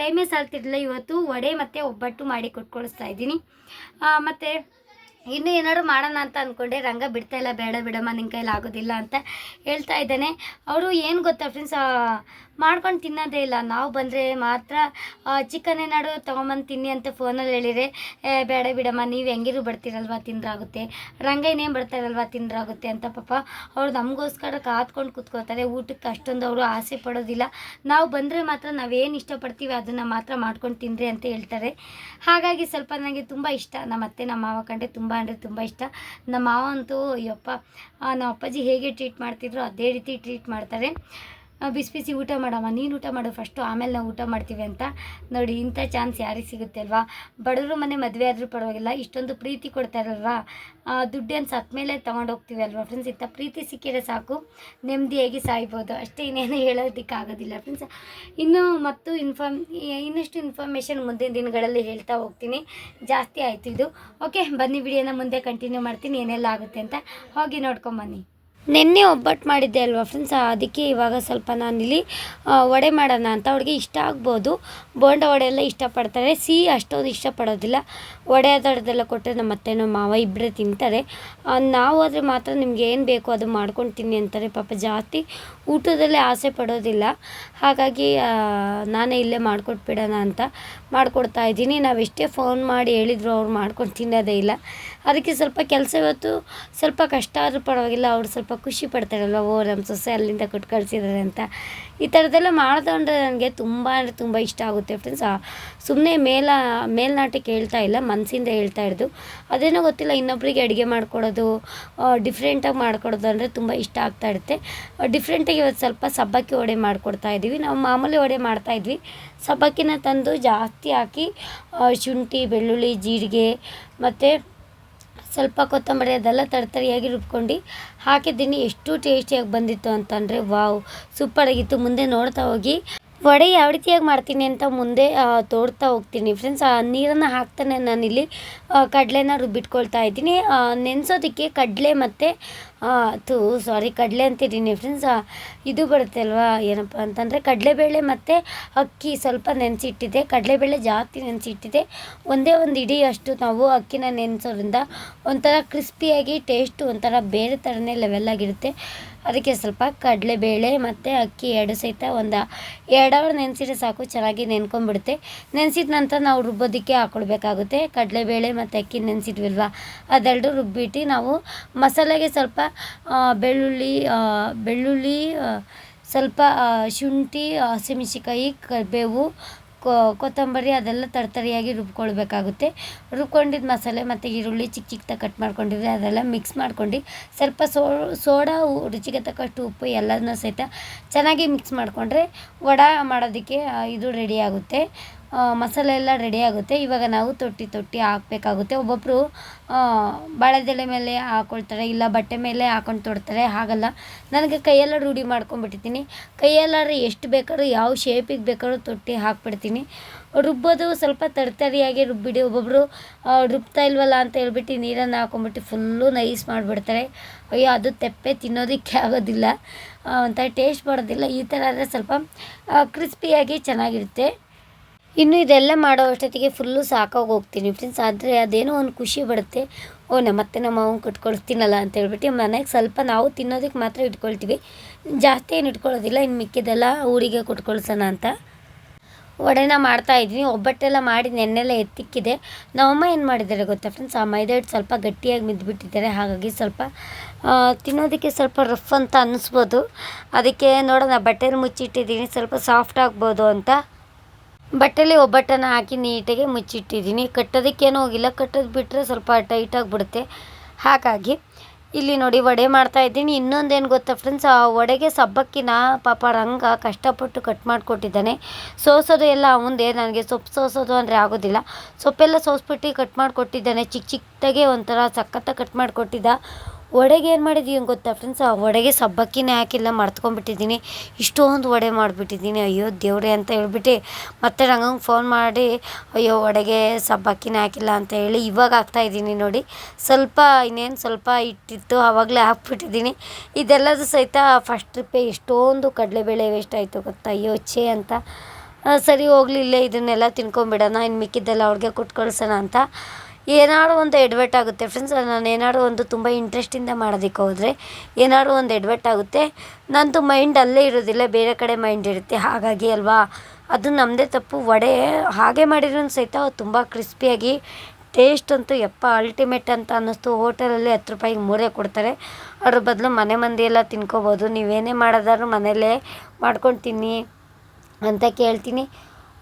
ಟೈಮೇ ಸಾಲ್ತಿರಲಿಲ್ಲ. ಇವತ್ತು ವಡೆ ಮತ್ತು ಒಬ್ಬಟ್ಟು ಮಾಡಿ ಕೊಟ್ಕೊಳಿಸ್ತಾ ಕಳಿಸ್ತಾ ಇದ್ದೀನಿ ಮತ್ತು ಇನ್ನು ಏನಾದ್ರು ಮಾಡೋಣ ಅಂತ ಅಂದ್ಕೊಂಡೆ ರಂಗ ಬಿಡ್ತಾ ಇಲ್ಲ, ಬೇಡ ಬಿಡಮ್ಮ ನಿನ್ನ ಕೈಲಿ ಆಗೋದಿಲ್ಲ ಅಂತ ಹೇಳ್ತಾ ಇದ್ದಾನೆ. ಅವರು ಏನು ಗೊತ್ತಾ ಫ್ರೆಂಡ್ಸ್ ಮಾಡ್ಕೊಂಡು ತಿನ್ನೋದೇ ಇಲ್ಲ. ನಾವು ಬಂದರೆ ಮಾತ್ರ ಚಿಕನ್ ಏನಾದ್ರು ತೊಗೊಂಬಂದು ತಿನ್ನಿ ಅಂತ ಫೋನಲ್ಲಿ ಹೇಳಿದರೆ "ಏ, ಬೇಡ ಬಿಡಮ್ಮ ನೀವು ಹೆಂಗಿರು ಬರ್ತೀರಲ್ವ ತಿಂದ್ರಾಗುತ್ತೆ. ರಂಗೈನೇನು ಬರ್ತಾರಲ್ವ ತಿಂದ್ರಾಗುತ್ತೆ ಅಂತ ಪಾಪ ಅವ್ರು ನಮಗೋಸ್ಕರ ಕಾತ್ಕೊಂಡು ಕೂತ್ಕೋತಾರೆ ಊಟಕ್ಕೆ ಅಷ್ಟೊಂದು ಅವರು ಆಸೆ ಪಡೋದಿಲ್ಲ. ನಾವು ಬಂದರೆ ಮಾತ್ರ ನಾವೇನು ಇಷ್ಟಪಡ್ತೀವಿ ಅದನ್ನು ಮಾತ್ರ ಮಾಡ್ಕೊಂಡು ತಿಂದ್ರೆ ಅಂತ ಹೇಳ್ತಾರೆ. ಹಾಗಾಗಿ ಸ್ವಲ್ಪ ನನಗೆ ತುಂಬ ಇಷ್ಟ. ನಮ್ಮ ಅತ್ತೆ ನಮ್ಮ ಮಾವ ಕಂಡ್ರೆ ತುಂಬ ಅಂದರೆ ತುಂಬ ಇಷ್ಟ. ನಮ್ಮ ಮಾವ ಅಂತೂ ಅಯ್ಯಪ್ಪ ನಮ್ಮ ಅಪ್ಪಾಜಿ ಹೇಗೆ ಟ್ರೀಟ್ ಮಾಡ್ತಿದ್ರು ಅದೇ ರೀತಿ ಟ್ರೀಟ್ ಮಾಡ್ತಾರೆ. ಬಿಸಿ ಬಿಸಿ ಊಟ ಮಾಡಮ್ಮ. ನೀನು ಊಟ ಮಾಡು ಫಸ್ಟು ಆಮೇಲೆ ನಾವು ಊಟ ಮಾಡ್ತೀವಿ ಅಂತ. ನೋಡಿ, ಇಂಥ ಚಾನ್ಸ್ ಯಾರಿಗೆ ಸಿಗುತ್ತೆ ಅಲ್ವಾ? ಬಡವರು ಮನೆ ಮದುವೆ ಆದರೂ ಪರವಾಗಿಲ್ಲ, ಇಷ್ಟೊಂದು ಪ್ರೀತಿ ಕೊಡ್ತಾರಲ್ವಾ ದುಡ್ಡೇನು ಸತ್ತ ಮೇಲೆ ತೊಗೊಂಡು ಹೋಗ್ತೀವಿ ಅಲ್ವಾ ಫ್ರೆಂಡ್ಸ್ ಇಂಥ ಪ್ರೀತಿ ಸಿಕ್ಕಿದ್ರೆ ಸಾಕು. ನೆಮ್ಮದಿಯಾಗಿ ಸಾಯ್ಬೋದು. ಅಷ್ಟೇ ಇನ್ನೇನು ಹೇಳೋದಕ್ಕಾಗೋದಿಲ್ಲ ಫ್ರೆಂಡ್ಸ್ ಇನ್ನು ಮತ್ತು ಇನ್ಫಾರ್ಮ್ ಇನ್ನಷ್ಟು ಇನ್ಫಾರ್ಮೇಷನ್ ಮುಂದಿನ ದಿನಗಳಲ್ಲಿ ಹೇಳ್ತಾ ಹೋಗ್ತೀನಿ. ಜಾಸ್ತಿ ಆಯಿತು ಇದು. ಓಕೆ ಬನ್ನಿ, ವಿಡಿಯೋನ ಮುಂದೆ ಕಂಟಿನ್ಯೂ ಮಾಡ್ತೀನಿ. ಏನೆಲ್ಲ ಆಗುತ್ತೆ ಅಂತ. ಹೋಗಿ ನೋಡ್ಕೊಂಬನ್ನಿ ನಿನ್ನೆ ಒಬ್ಬಟ್ಟು ಮಾಡಿದ್ದೆ ಅಲ್ವಾ ಫ್ರೆಂಡ್ಸ್ ಅದಕ್ಕೆ ಇವಾಗ ಸ್ವಲ್ಪ ನಾನಿಲ್ಲಿ ವಡೆ ಮಾಡೋಣ ಅಂತ. ಅವ್ರಿಗೆ ಇಷ್ಟ ಆಗ್ಬೋದು. ಬೋಂಡ ವಡೆ ಎಲ್ಲ ಇಷ್ಟಪಡ್ತಾರೆ. ಸಿಹಿ ಅಷ್ಟೊಂದು ಇಷ್ಟಪಡೋದಿಲ್ಲ. ವಡೆ ಅದರದ್ದೆಲ್ಲ ಕೊಟ್ಟರೆ ನಮ್ಮ ಅತ್ತೆ ನಮ್ಮ ಮಾವ ಇಬ್ಬರೇ ತಿಂತಾರೆ. ನಾವು ಆದರೆ ಮಾತ್ರ ನಿಮ್ಗೆ ಏನು ಬೇಕೋ ಅದು ಮಾಡ್ಕೊಂಡು ತಿನ್ನಿ ಅಂತಾರೆ. ಪಾಪ ಜಾಸ್ತಿ ಊಟದಲ್ಲೇ ಆಸೆ ಪಡೋದಿಲ್ಲ. ಹಾಗಾಗಿ ನಾನೇ ಇಲ್ಲೇ ಮಾಡ್ಕೊಟ್ಬಿಡೋಣ ಅಂತ ಮಾಡಿಕೊಡ್ತಾ ಇದ್ದೀನಿ. ನಾವು ಎಷ್ಟೇ ಫೋನ್ ಮಾಡಿ ಹೇಳಿದ್ರು ಅವ್ರು ಮಾಡ್ಕೊಂಡು ತಿನ್ನೋದೇ ಇಲ್ಲ. ಅದಕ್ಕೆ ಸ್ವಲ್ಪ ಕೆಲಸ ಇವತ್ತು ಸ್ವಲ್ಪ ಕಷ್ಟ ಆದರೂ ಪರವಾಗಿಲ್ಲ, ಅವ್ರು ಸ್ವಲ್ಪ ಖುಷಿ ಪಡ್ತಾರಲ್ವ ಓ ನಮ್ಮ ಸೊಸೆ ಅಲ್ಲಿಂದ ಕೊಟ್ಟು ಕಳಿಸಿದ್ದಾರೆ ಅಂತ. ಈ ಥರದ್ದೆಲ್ಲ ಮಾಡಿದ್ರೆ ನನಗೆ ತುಂಬ ಅಂದರೆ ತುಂಬ ಇಷ್ಟ ಆಗುತ್ತೆ ಫ್ರೆಂಡ್ಸ್ ಸುಮ್ಮನೆ ಮೇಲ ಮೇಲ್ನಾಟಕ್ಕೆ ಹೇಳ್ತಾ ಇಲ್ಲ ಮನಸ್ಸಿಂದ ಹೇಳ್ತಾ ಇರೋದು. ಅದೇನೋ ಗೊತ್ತಿಲ್ಲ ಇನ್ನೊಬ್ಬರಿಗೆ ಅಡುಗೆ ಮಾಡ್ಕೊಡೋದು ಡಿಫ್ರೆಂಟಾಗಿ ಮಾಡ್ಕೊಡೋದು ಅಂದರೆ ತುಂಬ ಇಷ್ಟ ಆಗ್ತಾ ಇರುತ್ತೆ. ಡಿಫ್ರೆಂಟಾಗಿ ಇವತ್ತು ಸ್ವಲ್ಪ ಸಬ್ಬಕ್ಕಿ ವಡೆ ಮಾಡಿಕೊಡ್ತಾ ಇದ್ದೀವಿ. ನಾವು ಮಾಮೂಲಿ ವಡೆ ಮಾಡ್ತಾ ಇದ್ವಿ. ಸಬ್ಬಕ್ಕಿನ ತಂದು ಜಾಸ್ತಿ ಹಾಕಿ ಶುಂಠಿ, ಬೆಳ್ಳುಳ್ಳಿ, ಜೀರಿಗೆ, ಮತ್ತು ಸ್ವಲ್ಪ ಕೊತ್ತಂಬರಿ ಅದೆಲ್ಲ ತರ್ತರಿಯಾಗಿ ರುಬ್ಕೊಂಡು ಹಾಕಿದ್ದೀನಿ. ಎಷ್ಟು ಟೇಸ್ಟಿಯಾಗಿ ಬಂದಿತ್ತು ಅಂತಂದರೆ ವಾವ್, ಸೂಪರಾಗಿತ್ತು. ಮುಂದೆ ನೋಡ್ತಾ ಹೋಗಿ. ವಡೆ ಯಾವ ರೀತಿಯಾಗಿ ಮಾಡ್ತೀನಿ ಅಂತ ಮುಂದೆ ತೋರ್ತಾ ಹೋಗ್ತೀನಿ. ಫ್ರೆಂಡ್ಸ್ ಆ, ನೀರನ್ನು ಹಾಕ್ತಾನೆ ನಾನಿಲ್ಲಿ ಕಡಲೆನ ರುಬ್ಬಿಟ್ಕೊಳ್ತಾ ಇದ್ದೀನಿ. ನೆನೆಸೋದಕ್ಕೆ ಕಡಲೆ ಮತ್ತು ಅದು ಸಾರಿ ಕಡಲೆ ಅಂತಿದ್ದೀನಿ. ಫ್ರೆಂಡ್ಸ್ ಇದು ಬರುತ್ತೆ ಅಲ್ವಾ, ಏನಪ್ಪ ಅಂತಂದರೆ ಕಡಲೆಬೇಳೆ ಮತ್ತು ಅಕ್ಕಿ ಸ್ವಲ್ಪ ನೆನೆಸಿಟ್ಟಿದೆ. ಕಡಲೆಬೇಳೆ ಜಾಸ್ತಿ ನೆನೆಸಿಟ್ಟಿದೆ. ಒಂದೇ ಒಂದು ಇಡೀ ಅಷ್ಟು ನಾವು ಅಕ್ಕಿನ ನೆನೆಸೋದ್ರಿಂದ ಒಂಥರ ಕ್ರಿಸ್ಪಿಯಾಗಿ ಟೇಸ್ಟು ಒಂಥರ ಬೇರೆ ಥರನೇ ಲೆವೆಲ್ ಆಗಿರುತ್ತೆ. ಅದಕ್ಕೆ ಸ್ವಲ್ಪ ಕಡಲೆಬೇಳೆ ಮತ್ತು ಅಕ್ಕಿ ಎರಡು ಸಹಿತ ಒಂದು ಎರಡು ಅವರ್ ನೆನೆಸಿದ್ರೆ ಸಾಕು, ಚೆನ್ನಾಗಿ ನೆನ್ಕೊಂಬಿಡುತ್ತೆ ನೆನೆಸಿದ ನಂತರ ನಾವು ರುಬ್ಬೋದಕ್ಕೆ ಹಾಕ್ಕೊಳ್ಬೇಕಾಗುತ್ತೆ ಕಡಲೆಬೇಳೆ ಮತ್ತು ಅಕ್ಕಿ ನೆನೆಸಿದ್ವಿಲ್ವ? ಅದೆರಡು ರುಬ್ಬಿಟ್ಟು ನಾವು ಮಸಾಲೆಗೆ ಸ್ವಲ್ಪ ಬೆಳ್ಳುಳ್ಳಿ ಬೆಳ್ಳುಳ್ಳಿ ಸ್ವಲ್ಪ ಶುಂಠಿ ಹಸಿಮೆಣ್ಸಿಕಾಯಿ ಕರಿಬೇವು ಕೊತ್ತಂಬರಿ ಅದೆಲ್ಲ ತರ್ತರಿಯಾಗಿ ರುಬ್ಕೊಳ್ಬೇಕಾಗುತ್ತೆ. ರುಬ್ಕೊಂಡಿದ್ದ ಮಸಾಲೆ ಮತ್ತು ಈರುಳ್ಳಿ ಚಿಕ್ಕ ಚಿಕ್ಕದಾಗಿ ಕಟ್ ಮಾಡ್ಕೊಂಡಿದ್ರೆ ಅದೆಲ್ಲ ಮಿಕ್ಸ್ ಮಾಡ್ಕೊಂಡು ಸ್ವಲ್ಪ ಸೋ ಸೋಡಾ ರುಚಿಗೆ ತಕ್ಕಷ್ಟು ಉಪ್ಪು ಎಲ್ಲದನ್ನೂ ಸಹಿತ ಚೆನ್ನಾಗಿ ಮಿಕ್ಸ್ ಮಾಡಿಕೊಂಡ್ರೆ ವಡಾ ಮಾಡೋದಕ್ಕೆ ಇದು ರೆಡಿ ಆಗುತ್ತೆ. ಆ, ಮಸಾಲೆ ಎಲ್ಲ ರೆಡಿ ಆಗುತ್ತೆ. ಇವಾಗ ನಾವು ತೊಟ್ಟಿ ತೊಟ್ಟಿ ಹಾಕಬೇಕಾಗುತ್ತೆ. ಒಬ್ಬೊಬ್ಬರು ಬಾಳೆದೆಲೆ ಮೇಲೆ ಹಾಕೊಳ್ತಾರೆ, ಇಲ್ಲ ಬಟ್ಟೆ ಮೇಲೆ ಹಾಕೊಂಡು ತೊಡ್ತಾರೆ, ಹಾಗಲ್ಲ. ನನಗೆ ಕೈಯೆಲ್ಲ ರೂಢಿ ಮಾಡ್ಕೊಂಡ್ಬಿಟ್ಟಿದ್ದೀನಿ. ಕೈಯಲ್ಲಾದ್ರೆ ಎಷ್ಟು ಬೇಕಾದ್ರೂ, ಯಾವ ಶೇಪಿಗೆ ಬೇಕಾದ್ರೂ ತೊಟ್ಟಿ ಹಾಕ್ಬಿಡ್ತೀನಿ. ರುಬ್ಬೋದು ಸ್ವಲ್ಪ ತರ್ತರಿಯಾಗಿ ರುಬ್ಬಿಡಿ. ಒಬ್ಬೊಬ್ಬರು ರುಬ್ತಾ ಇಲ್ವಲ್ಲ ಅಂತ ಹೇಳ್ಬಿಟ್ಟು ನೀರನ್ನು ಹಾಕೊಂಡ್ಬಿಟ್ಟು ಫುಲ್ಲು ನೈಸ್ ಮಾಡಿಬಿಡ್ತಾರೆ. ಅಯ್ಯೋ, ಅದು ತೆಪ್ಪೆ ತಿನ್ನೋದಕ್ಕೆ ಆಗೋದಿಲ್ಲ. ಒಂಥರ ಟೇಸ್ಟ್ ಮಾಡೋದಿಲ್ಲ ಈ ಥರ ಆದರೆ ಸ್ವಲ್ಪ ಕ್ರಿಸ್ಪಿಯಾಗಿ ಚೆನ್ನಾಗಿರುತ್ತೆ. ಇನ್ನು ಇದೆಲ್ಲ ಮಾಡೋ ಅಷ್ಟೊತ್ತಿಗೆ ಫುಲ್ಲು ಸಾಕಾಗಿ ಹೋಗ್ತೀನಿ ಫ್ರೆಂಡ್ಸ್ ಆದರೆ ಅದೇನೋ ಒಂದು ಖುಷಿ ಬರುತ್ತೆ. ಓ, ನಮ್ಮತ್ತೆ ನಮ್ಮ ಮಾವನ್ ಕಟ್ಕೊಳ್ತೀನಲ್ಲ ಅಂತ ಹೇಳ್ಬಿಟ್ಟು ಮನೆಗೆ ಸ್ವಲ್ಪ ನಾವು ತಿನ್ನೋದಕ್ಕೆ ಮಾತ್ರ ಇಟ್ಕೊಳ್ತೀವಿ. ಜಾಸ್ತಿ ಏನು ಇಟ್ಕೊಳ್ಳೋದಿಲ್ಲ ಇನ್ನು ಮಿಕ್ಕಿದೆಲ್ಲ ಊರಿಗೆ ಕೊಟ್ಕೊಳ್ಸೋಣ ಅಂತ. ಒಡೆನ ಮಾಡ್ತಾ ಇದ್ದೀನಿ. ಒಬ್ಬಟ್ಟೆಲ್ಲ ಮಾಡಿ ನೆನ್ನೆಲ್ಲ ಎತ್ತಿಕ್ಕಿದೆ. ನಮ್ಮಮ್ಮ ಏನು ಮಾಡಿದ್ದಾರೆ ಗೊತ್ತಾ ಫ್ರೆಂಡ್ಸ್ ಆ ಮೈದಾ ಹಿಟ್ಟು ಸ್ವಲ್ಪ ಗಟ್ಟಿಯಾಗಿ ಮಿದ್ಬಿಟ್ಟಿದ್ದಾರೆ. ಹಾಗಾಗಿ ಸ್ವಲ್ಪ ತಿನ್ನೋದಕ್ಕೆ ಸ್ವಲ್ಪ ರಫ್ ಅಂತ ಅನ್ನಿಸ್ಬೋದು ಅದಕ್ಕೆ ನೋಡೋಣ, ಬಟ್ಟೆಲಿ ಮುಚ್ಚಿಟ್ಟಿದ್ದೀನಿ. ಸ್ವಲ್ಪ ಸಾಫ್ಟ್ ಆಗ್ಬೋದು ಅಂತ. ಬಟ್ಟೆಲಿ ಒಬ್ಬಟ್ಟನ್ನು ಹಾಕಿ ನೀಟಾಗಿ ಮುಚ್ಚಿಟ್ಟಿದ್ದೀನಿ. ಕಟ್ಟೋದಕ್ಕೇನೂ ಹೋಗಿಲ್ಲ. ಕಟ್ಟೋದು ಬಿಟ್ಟರೆ ಸ್ವಲ್ಪ ಟೈಟಾಗಿ ಬಿಡುತ್ತೆ ಹಾಗಾಗಿ ಇಲ್ಲಿ ನೋಡಿ ವಡೆ ಮಾಡ್ತಾ ಇದ್ದೀನಿ. ಇನ್ನೊಂದೇನು ಗೊತ್ತಾ ಫ್ರೆಂಡ್ಸ್ ಆ ವಡೆಗೆ ಸಬ್ಬಕ್ಕಿನ ಪಾಪ ರಂಗ ಕಷ್ಟಪಟ್ಟು ಕಟ್ ಮಾಡಿಕೊಟ್ಟಿದ್ದಾನೆ. ಸೋಸೋದು ಎಲ್ಲ ಅವಂದೇ ನನಗೆ ಸೊಪ್ಪು ಸೋಸೋದು ಅಂದರೆ ಆಗೋದಿಲ್ಲ. ಸೊಪ್ಪೆಲ್ಲ ಸೋಸ್ಬಿಟ್ಟು ಕಟ್ ಮಾಡಿಕೊಟ್ಟಿದ್ದಾನೆ. ಚಿಕ್ಕ ಚಿಕ್ಕದಾಗೆ ಒಂಥರ ಸಖತ್ತಾಗಿ ಕಟ್ ಮಾಡಿಕೊಟ್ಟಿದ್ದ. ವಡೆಗೆ ಏನು ಮಾಡಿದ್ದೀವಿ ಗೊತ್ತಾ ಫ್ರೆಂಡ್ಸ್ ಆ ವಡೆಗೆ ಸಬ್ಬಕ್ಕಿನೇ ಹಾಕಿಲ್ಲ ಮರ್ತ್ಕೊಂಡ್ಬಿಟ್ಟಿದ್ದೀನಿ. ಇಷ್ಟೊಂದು ವಡೆ ಮಾಡಿಬಿಟ್ಟಿದ್ದೀನಿ. ಅಯ್ಯೋ ದೇವ್ರೆ ಅಂತ ಹೇಳ್ಬಿಟ್ಟು ಮತ್ತೆ ರಂಗಂಗೆ ಫೋನ್ ಮಾಡಿ, ಅಯ್ಯೋ ವಡೆಗೆ ಸಬ್ಬಕ್ಕಿನೇ ಹಾಕಿಲ್ಲ ಅಂತ ಹೇಳಿ ಇವಾಗ ಹಾಕ್ತಾಯಿದ್ದೀನಿ ನೋಡಿ. ಸ್ವಲ್ಪ ಇನ್ನೇನು ಸ್ವಲ್ಪ ಇಟ್ಟಿತ್ತು ಆವಾಗಲೇ ಹಾಕ್ಬಿಟ್ಟಿದ್ದೀನಿ. ಇದೆಲ್ಲದು ಸಹಿತ ಫಸ್ಟ್ ಟ್ರಿಪ್ಪೇ ಎಷ್ಟೊಂದು ಕಡಲೆಬೇಳೆ ವೇಸ್ಟ್ ಆಯಿತು ಗೊತ್ತಾ? ಅಯ್ಯೋ ಛೇ ಅಂತ. ಸರಿ ಹೋಗ್ಲಿಲ್ಲೇ ಇದನ್ನೆಲ್ಲ ತಿನ್ಕೊಂಬಿಡೋಣ ಇನ್ನು ಮಿಕ್ಕಿದ್ದೆಲ್ಲ ಅವ್ರಿಗೆ ಕೊಟ್ಟು ಕಳ್ಸೋಣ ಅಂತ. ಏನಾದ್ರು ಒಂದು ಎಡ್ವರ್ಟ್ ಆಗುತ್ತೆ ಫ್ರೆಂಡ್ಸ್ ನಾನು ಏನಾದ್ರು ಒಂದು ತುಂಬ ಇಂಟ್ರೆಸ್ಟಿಂದ ಮಾಡೋದಕ್ಕೆ ಹೋದರೆ ಏನಾದ್ರು ಒಂದು ಎಡ್ವರ್ಟ್ ಆಗುತ್ತೆ. ನಂದು ಮೈಂಡ್ ಅಲ್ಲೇ ಇರೋದಿಲ್ಲ, ಬೇರೆ ಕಡೆ ಮೈಂಡ್ ಇರುತ್ತೆ. ಹಾಗಾಗಿ ಅಲ್ವಾ? ಅದು ನಮ್ಮದೇ ತಪ್ಪು. ವಡೆ ಹಾಗೆ ಮಾಡಿದ್ರು ಸಹಿತ ತುಂಬ ಕ್ರಿಸ್ಪಿಯಾಗಿ ಟೇಸ್ಟ್ ಅಂತೂ ಯಪ್ಪ ಅಲ್ಟಿಮೇಟ್ ಅಂತ ಅನ್ನಿಸ್ತು. ಹೋಟೆಲಲ್ಲಿ ಹತ್ತು ರೂಪಾಯಿಗೆ ಮೂರೇ ಕೊಡ್ತಾರೆ. ಅದ್ರ ಬದಲು ಮನೆ ಮಂದಿಯೆಲ್ಲ ತಿನ್ಕೋಬೋದು. ನೀವೇನೇ ಮಾಡೋದಾದ್ರೂ ಮನೆಯಲ್ಲೇ ಮಾಡ್ಕೊಂಡು ತಿನ್ನಿ ಅಂತ ಕೇಳ್ತೀನಿ.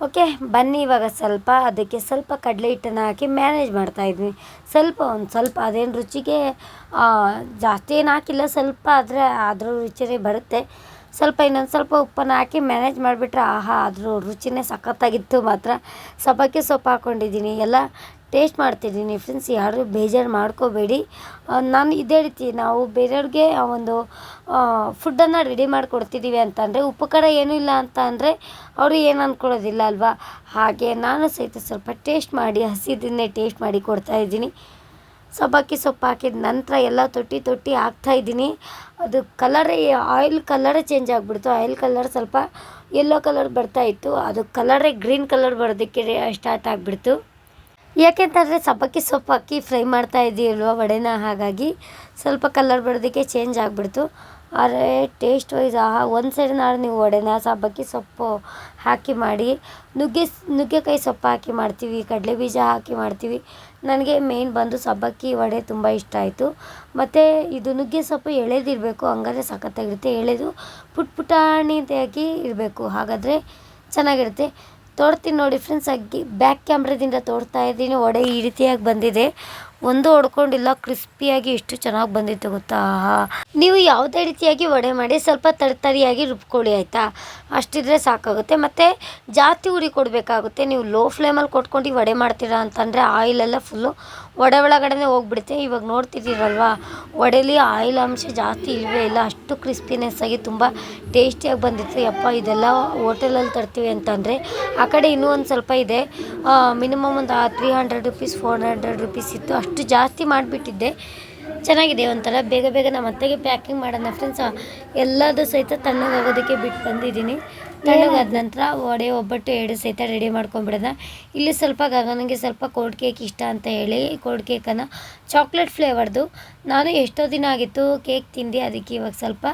ಓಕೆ, ಬನ್ನಿ ಇವಾಗ ಸ್ವಲ್ಪ ಅದಕ್ಕೆ ಸ್ವಲ್ಪ ಕಡಲೆ ಹಿಟ್ಟನ್ನು ಹಾಕಿ ಮ್ಯಾನೇಜ್ ಮಾಡ್ತಾಯಿದ್ವಿ ಸ್ವಲ್ಪ ಒಂದು ಸ್ವಲ್ಪ ಅದೇನು ರುಚಿಗೆ ಜಾಸ್ತಿ ಏನು ಹಾಕಿಲ್ಲ, ಸ್ವಲ್ಪ ಆದರೆ ಅದ್ರ ರುಚಿನೇ ಬರುತ್ತೆ. ಸ್ವಲ್ಪ ಇನ್ನೊಂದು ಸ್ವಲ್ಪ ಉಪ್ಪನ್ನು ಹಾಕಿ ಮ್ಯಾನೇಜ್ ಮಾಡಿಬಿಟ್ರೆ ಆಹಾ, ಅದ್ರ ರುಚಿನೇ ಸಖತ್ತಾಗಿತ್ತು ಮಾತ್ರ. ಸಬ್ಬಕ್ಕಿ ಸೊಪ್ಪು ಹಾಕ್ಕೊಂಡಿದ್ದೀನಿ ಎಲ್ಲ ಟೇಸ್ಟ್ ಮಾಡ್ತಿದ್ದೀನಿ ಫ್ರೆಂಡ್ಸ್, ಯಾರು ಬೇಜಾರು ಮಾಡ್ಕೋಬೇಡಿ. ನಾನು ಇದೇ ರೀತಿ ನಾವು ಬೇರೆಯವ್ರಿಗೆ ಆ ಒಂದು ಫುಡ್ಡನ್ನು ರೆಡಿ ಮಾಡಿಕೊಡ್ತಿದ್ದೀವಿ ಅಂತಂದರೆ, ಉಪಕಾರ ಖಾರ ಏನೂ ಇಲ್ಲ ಅಂತ ಅಂದರೆ ಅವರು ಏನು ಅಂದ್ಕೊಳ್ಳೋದಿಲ್ಲ ಅಲ್ವಾ? ಹಾಗೆ ನಾನು ಸಹಿತ ಸ್ವಲ್ಪ ಟೇಸ್ಟ್ ಮಾಡಿ ಹಸಿದನ್ನೇ ಟೇಸ್ಟ್ ಮಾಡಿ ಕೊಡ್ತಾ ಇದ್ದೀನಿ. ಸೊಬ್ಬಕ್ಕಿ ಸೊಪ್ಪು ಹಾಕಿದ ನಂತರ ಎಲ್ಲ ತೊಟ್ಟಿ ತೊಟ್ಟಿ ಹಾಕ್ತಾಯಿದ್ದೀನಿ ಅದು ಕಲರೇ ಆಯಿಲ್ ಕಲರ್ ಚೇಂಜ್ ಆಗಿಬಿಡ್ತು. ಆಯಿಲ್ ಕಲರ್ ಸ್ವಲ್ಪ ಯೆಲ್ಲೋ ಕಲರ್ ಬರ್ತಾಯಿತ್ತು ಅದು ಕಲರೇ ಗ್ರೀನ್ ಕಲರ್ ಬರೋದಕ್ಕೆ ಸ್ಟಾರ್ಟ್ ಆಗಿಬಿಡ್ತು. ಯಾಕೆಂತಂದರೆ ಸಬ್ಬಕ್ಕಿ ಸೊಪ್ಪು ಹಾಕಿ ಫ್ರೈ ಮಾಡ್ತಾ ಇದ್ದೀವಲ್ವ ವಡೆನ? ಹಾಗಾಗಿ ಸ್ವಲ್ಪ ಕಲರ್ ಬರೋದಕ್ಕೆ ಚೇಂಜ್ ಆಗಿಬಿಡ್ತು. ಆದರೆ ಟೇಸ್ಟ್ ವೈಸ್ ಆಹಾ, ಒಂದು ಸೈಡ್ ನೀವು ವಡೆನ, ಸಬ್ಬಕ್ಕಿ ಸೊಪ್ಪು ಹಾಕಿ ಮಾಡಿ, ನುಗ್ಗೆ, ನುಗ್ಗೆಕಾಯಿ ಸೊಪ್ಪು ಹಾಕಿ ಮಾಡ್ತೀವಿ ಕಡಲೆ ಬೀಜ ಹಾಕಿ ಮಾಡ್ತೀವಿ. ನನಗೆ ಮೇಯ್ನ್ ಬಂದು ಸಬ್ಬಕ್ಕಿ ವಡೆ ತುಂಬ ಇಷ್ಟ ಆಯಿತು. ಮತ್ತು ಇದು ನುಗ್ಗೆ ಸೊಪ್ಪು ಎಳೆದಿರಬೇಕು ಹಂಗಾದ್ರೆ ಸಖತ್ತಾಗಿರುತ್ತೆ. ಎಳೆದು ಪುಟ್ ಪುಟಾಣಿಯಾಗಿ ಇರಬೇಕು. ಹಾಗಾದರೆ ಚೆನ್ನಾಗಿರುತ್ತೆ. ತೋಡ್ತೀನಿ ನೋಡಿ ಫ್ರೆಂಡ್ಸ್ ಅಗ್ಗಿ ಬ್ಯಾಕ್ ಕ್ಯಾಮ್ರಾದಿಂದ ತೋಡ್ತಾ ಇದ್ದೀನಿ. ವಡೆ ಈ ರೀತಿಯಾಗಿ ಬಂದಿದೆ. ಒಂದು ಹೊಡ್ಕೊಂಡಿಲ್ಲ ಕ್ರಿಸ್ಪಿಯಾಗಿ ಎಷ್ಟು ಚೆನ್ನಾಗಿ ಬಂದಿತ್ತು ಗೊತ್ತಾ. ನೀವು ಯಾವುದೇ ರೀತಿಯಾಗಿ ವಡೆ ಮಾಡಿ ಸ್ವಲ್ಪ ತರಿತರಿಯಾಗಿ ರುಬ್ಕೊಳ್ಳಿ ಆಯಿತಾ? ಅಷ್ಟಿದ್ರೆ ಸಾಕಾಗುತ್ತೆ. ಮತ್ತು ಜಾಸ್ತಿ ಉರಿ ಕೊಡಬೇಕಾಗುತ್ತೆ. ನೀವು ಲೋ ಫ್ಲೇಮಲ್ಲಿ ಕೊಟ್ಕೊಂಡು ವಡೆ ಮಾಡ್ತೀರಾ ಅಂತಂದರೆ ಆಯಿಲೆಲ್ಲ ಫುಲ್ಲು ವಡೆ ಒಳಗಡೆನೇ ಹೋಗ್ಬಿಡುತ್ತೆ. ಇವಾಗ ನೋಡ್ತಿದ್ದೀರಲ್ವ? ವಡೆಲಿ ಆಯಿಲ್ ಅಂಶ ಜಾಸ್ತಿ ಇಲ್ಲವೇ ಇಲ್ಲ. ಅಷ್ಟು ಕ್ರಿಸ್ಪಿನೆಸ್ ಆಗಿ ತುಂಬ ಟೇಸ್ಟಿಯಾಗಿ ಬಂದಿತ್ತು. ಯಪ್ಪ, ಇದೆಲ್ಲ ಹೋಟೆಲಲ್ಲಿ ತರ್ತೀವಿ ಅಂತಂದರೆ ಆ ಕಡೆ ಇನ್ನೂ ಒಂದು ಸ್ವಲ್ಪ ಇದೆ. ಮಿನಿಮಮ್ ಒಂದು three hundred rupees four hundred rupees ಇತ್ತು. ಅಷ್ಟು ಜಾಸ್ತಿ ಮಾಡಿಬಿಟ್ಟಿದ್ದೆ. ಚೆನ್ನಾಗಿದೆ ಒಂಥರ. ಬೇಗ ಬೇಗ ನಮ್ಮ ಅತ್ತೆಗೆ ಪ್ಯಾಕಿಂಗ್ ಮಾಡೋಣ ಫ್ರೆಂಡ್ಸ್ ಎಲ್ಲದೂ ಸಹಿತ ತಣ್ಣಗಾಗೋದಕ್ಕೆ ಬಿಟ್ಟು ಬಂದಿದ್ದೀನಿ. ತಣ್ಣಗಾದ ನಂತರ ವಡೆ ಒಬ್ಬಟ್ಟು ಎರಡು ಸಹಿತ ರೆಡಿ ಮಾಡ್ಕೊಂಡ್ಬಿಡೋದ ಇಲ್ಲಿ ಸ್ವಲ್ಪ ಗಗನಿಗೆ ಸ್ವಲ್ಪ ಕೋಲ್ಡ್ ಕೇಕ್ ಇಷ್ಟ ಅಂತ ಹೇಳಿ ಕೋಲ್ಡ್ ಕೇಕನ್ನು ಚಾಕ್ಲೇಟ್ ಫ್ಲೇವರ್ದು ನಾನು ಎಷ್ಟೋ ದಿನ ಆಗಿತ್ತು ಕೇಕ್ ತಿಂದು ಅದಕ್ಕೆ ಇವಾಗ ಸ್ವಲ್ಪ